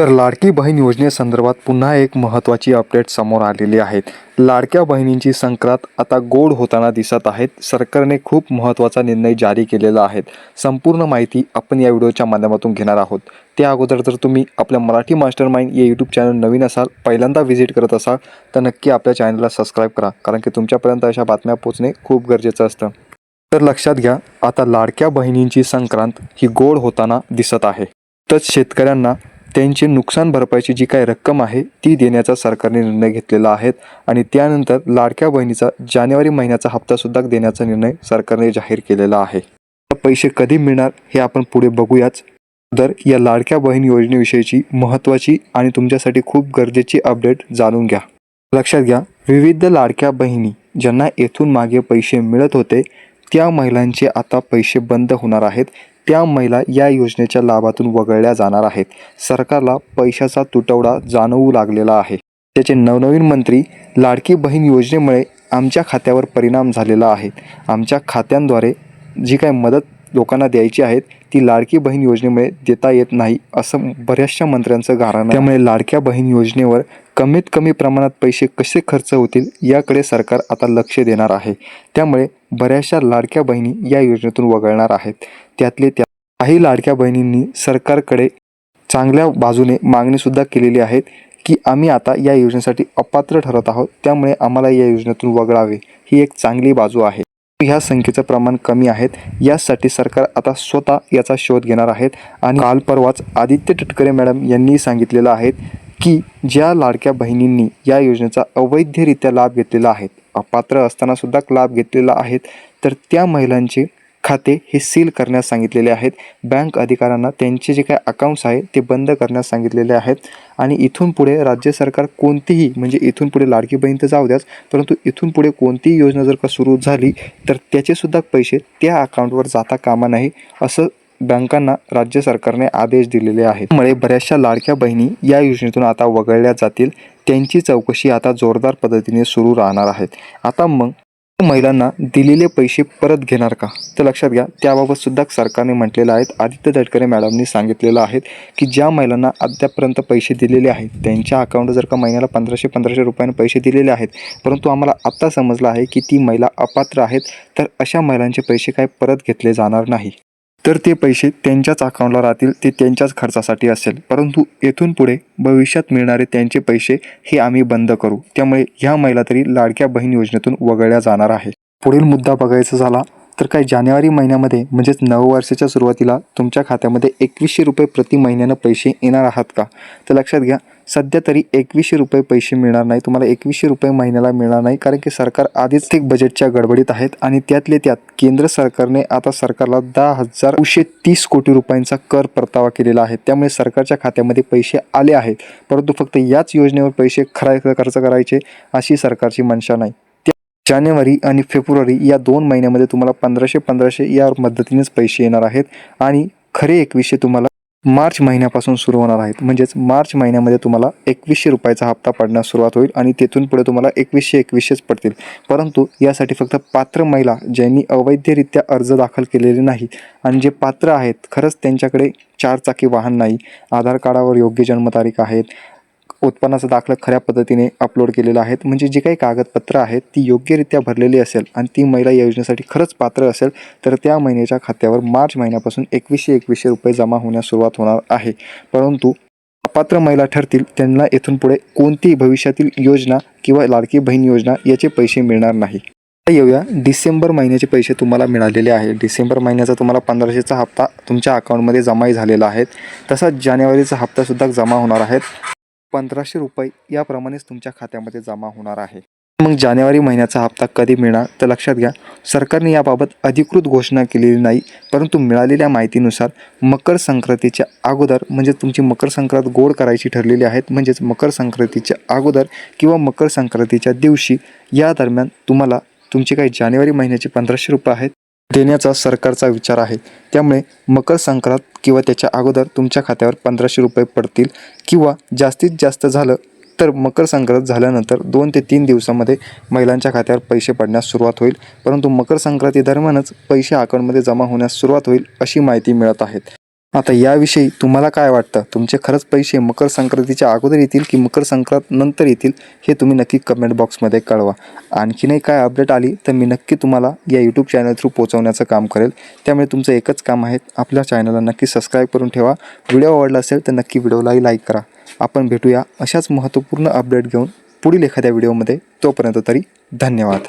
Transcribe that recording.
तर लाडकी बहीण योजनेसंदर्भात पुन्हा एक महत्त्वाची अपडेट समोर आलेली आहेत. लाडक्या बहिणींची संक्रांत आता गोड होताना दिसत आहेत. सरकारने खूप महत्त्वाचा निर्णय जारी केलेला आहे. संपूर्ण माहिती आपण या व्हिडिओच्या माध्यमातून घेणार आहोत. त्या अगोदर जर तुम्ही आपल्या मराठी मास्टर माइंड या यूट्यूब चॅनल नवीन असाल पहिल्यांदा व्हिजिट करत असाल तर नक्की आपल्या चॅनलला सबस्क्राईब करा. कारण की तुमच्यापर्यंत अशा बातम्या पोचणे खूप गरजेचं असतं. तर लक्षात घ्या आता लाडक्या बहिणींची संक्रांत ही गोड होताना दिसत आहे. तर शेतकऱ्यांना त्यांची नुकसान भरपाईची जी काही रक्कम आहे ती देण्याचा सरकारने निर्णय घेतलेला आहे आणि त्यानंतर लाडक्या बहिणीचा जानेवारी महिन्याचा हप्तासुद्धा देण्याचा निर्णय सरकारने जाहीर केलेला आहे. पैसे कधी मिळणार हे आपण पुढे बघूयाच. तर या लाडक्या बहीण योजनेविषयीची महत्त्वाची आणि तुमच्यासाठी खूप गरजेची अपडेट जाणून घ्या. लक्षात घ्या विविध लाडक्या बहिणी ज्यांना येथून मागे पैसे मिळत होते त्या महिलांचे आता पैसे बंद होणार आहेत. त्या महिला या योजनेच्या लाभातून वगळल्या जाणार आहेत. सरकारला पैशाचा तुटवडा जाणवू लागलेला आहे. त्याचे नवनवीन मंत्री लाडकी बहीण योजनेमुळे आमच्या खात्यावर परिणाम झालेला आहे. आमच्या खात्यांद्वारे जी काही मदत लोकांना द्यायची आहेत ती लाडकी बहीण योजनेमुळे देता येत नाही असं बऱ्याचशा मंत्र्यांचं गारण आहे. त्यामुळे लाडक्या बहीण योजनेवर कमीत कमी प्रमाणात पैसे कसे खर्च होतील याकडे सरकार आता लक्ष देणार आहे. त्यामुळे बऱ्याचशा लाडक्या बहिणी या योजनेतून वगळणार आहेत. त्यातले त्या काही लाडक्या बहिणींनी सरकारकडे चांगल्या बाजूने मागणीसुद्धा केलेली आहेत की आम्ही आता या योजनेसाठी अपात्र ठरत आहोत त्यामुळे आम्हाला या योजनेतून वगळावे. ही एक चांगली बाजू आहे. ह्या संख्येचं प्रमाण कमी आहेत यासाठी सरकार आता स्वतः याचा शोध घेणार आहेत आणि काल परवाच आदित्य टटकरे मॅडम यांनी सांगितलेलं आहे की ज्या लाडक्या बहिणींनी या योजनेचा अवैधरित्या लाभ घेतलेला आहे अपात्र असताना सुद्धा लाभ घेतलेला आहेत. तर त्या महिलांचे खाते हे सील करण्यास सांगितलेले आहेत. बँक अधिकाऱ्यांना त्यांचे जे काही अकाउंट्स आहे ते बंद करण्यास सांगितलेले आहेत. आणि इथून पुढे राज्य सरकार कोणतीही म्हणजे इथून पुढे लाडकी बहीण तर जाऊ द्याच परंतु इथून पुढे कोणतीही योजना जर का सुरू झाली तर त्याचेसुद्धा पैसे त्या अकाउंटवर जाता कामा नाही असं बँकांना राज्य सरकारने आदेश दिलेले आहेत. त्यामुळे बऱ्याचशा लाडक्या बहिणी या योजनेतून आता वगळल्या जातील. त्यांची चौकशी आता जोरदार पद्धतीने सुरू राहणार आहेत. आता मग महिलांना दिलेले पैसे परत घेणार का? तर लक्षात घ्या त्याबाबत सुद्धा सरकारने म्हटलेलं आहे. आदित्य तटकरे मॅडमनी सांगितलेलं आहे की ज्या महिलांना अद्यापर्यंत पैसे दिलेले आहेत त्यांच्या अकाउंट जर का महिन्याला पंधराशे पंधराशे रुपयाने पैसे दिलेले आहेत परंतु आम्हाला आत्ता समजलं आहे की ती महिला अपात्र आहेत तर अशा महिलांचे पैसे काय परत घेतले जाणार नाही. तर ते पैसे त्यांच्याच अकाउंटला राहतील ते त्यांच्याच खर्चासाठी असेल. परंतु येथून पुढे भविष्यात मिळणारे त्यांचे पैसे हे आम्ही बंद करू. त्यामुळे ह्या महिला तरी लाडक्या बहीण योजनेतून वगळल्या जाणार आहे. पुढील मुद्दा बघायचा झाला तर काय जानेवारी महिन्यामध्ये म्हणजेच नववर्षाच्या सुरुवातीला तुमच्या खात्यामध्ये एकवीसशे रुपये प्रति महिन्यानं पैसे येणार आहात का? तर लक्षात घ्या सध्या तरी एकवीसशे रुपये पैसे मिळणार नाही. तुम्हाला एकवीसशे रुपये महिन्याला मिळणार नाही कारण की सरकार आधीच ते बजेटच्या गडबडीत आहेत आणि त्यातले त्यात केंद्र सरकारने आता सरकारला दहा हजार नऊशे तीस कोटी रुपयांचा कर परतावा केलेला आहे. त्यामुळे सरकारच्या खात्यामध्ये पैसे आले आहेत. परंतु फक्त याच योजनेवर पैसे खरा खर्च करायचे अशी सरकारची मनशा नाही. त्या जानेवारी आणि फेब्रुवारी या दोन महिन्यामध्ये तुम्हाला पंधराशे पंधराशे या मदतीनेच पैसे येणार आहेत आणि खरे एकवीसशे तुम्हाला मार्च महिन्यापासून सुरू होणार आहेत. म्हणजेच मार्च महिन्यामध्ये तुम्हाला एकवीसशे रुपयाचा हप्ता पडण्यास सुरुवात होईल आणि तेथून पुढे तुम्हाला एकवीसशे एकवीसशेच पडतील. परंतु यासाठी फक्त पात्र महिला ज्यांनी अवैधरित्या अर्ज दाखल केलेले नाही आणि जे पात्र आहेत खरंच त्यांच्याकडे चारचाकी वाहन नाही. आधार कार्डावर योग्य जन्मतारीख आहेत उत्पन्नाचा दाखला खऱ्या पद्धतीने अपलोड केलेला आहेत म्हणजे जी काही कागदपत्र आहेत ती योग्यरित्या भरलेली असेल आणि ती महिला या योजनेसाठी खरंच पात्र असेल तर त्या महिन्याच्या खात्यावर मार्च महिन्यापासून एकवीसशे एकवीसशे रुपये जमा होण्यास सुरुवात होणार आहे. परंतु अपात्र महिला ठरतील त्यांना येथून पुढे कोणतीही भविष्यातील योजना किंवा लाडकी बहीण योजना याचे पैसे मिळणार नाही. येऊया. डिसेंबर महिन्याचे पैसे तुम्हाला मिळालेले आहे. डिसेंबर महिन्याचा तुम्हाला पंधराशेचा हप्ता तुमच्या अकाउंटमध्ये जमाही झालेला आहे. तसाच जानेवारीचा हप्तासुद्धा जमा होणार आहेत पंधराशे रुपये याप्रमाणेच तुमच्या खात्यामध्ये जमा होणार आहे. मग जानेवारी महिन्याचा हप्ता कधी मिळणार? तर लक्षात घ्या सरकारने याबाबत अधिकृत घोषणा केलेली नाही परंतु मिळालेल्या माहितीनुसार मकर संक्रांतीच्या अगोदर म्हणजे तुमची मकर संक्रांत गोड करायची ठरलेली आहेत म्हणजेच मकर संक्रांतीच्या अगोदर किंवा मकर संक्रांतीच्या दिवशी या दरम्यान तुम्हाला तुमचे काही जानेवारी महिन्याचे पंधराशे रुपये आहेत. देण्याचा सरकारचा विचार आहे. त्यामुळे मकर संक्रांत किंवा त्याच्या अगोदर तुमच्या खात्यावर पंधराशे रुपये पडतील किंवा जास्तीत जास्त झालं तर मकर संक्रांत झाल्यानंतर दोन ते तीन दिवसामध्ये महिलांच्या खात्यावर पैसे पडण्यास सुरुवात होईल. परंतु मकर संक्रांती दरम्यानच पैसे अकाउंटमध्ये जमा होण्यास सुरुवात होईल अशी माहिती मिळत आहेत आता याविषयी तुम्हाला काय वाटतं? तुमचे खरंच पैसे मकर संक्रांतीच्या अगोदर येतील की मकर संक्रांत नंतर येतील हे तुम्ही नक्की कमेंट बॉक्समध्ये कळवा. आणखीनही काय अपडेट आली तर मी नक्की तुम्हाला या यूट्यूब चॅनल थ्रू पोहोचवण्याचं काम करेल. त्यामुळे तुमचं एकच काम आहे आपल्या चॅनलला नक्की सबस्क्राईब करून ठेवा. व्हिडिओ आवडला असेल तर नक्की व्हिडिओलाही लाईक करा. आपण भेटूया अशाच महत्त्वपूर्ण अपडेट घेऊन पुढील एखाद्या व्हिडिओमध्ये तोपर्यंत तरी धन्यवाद.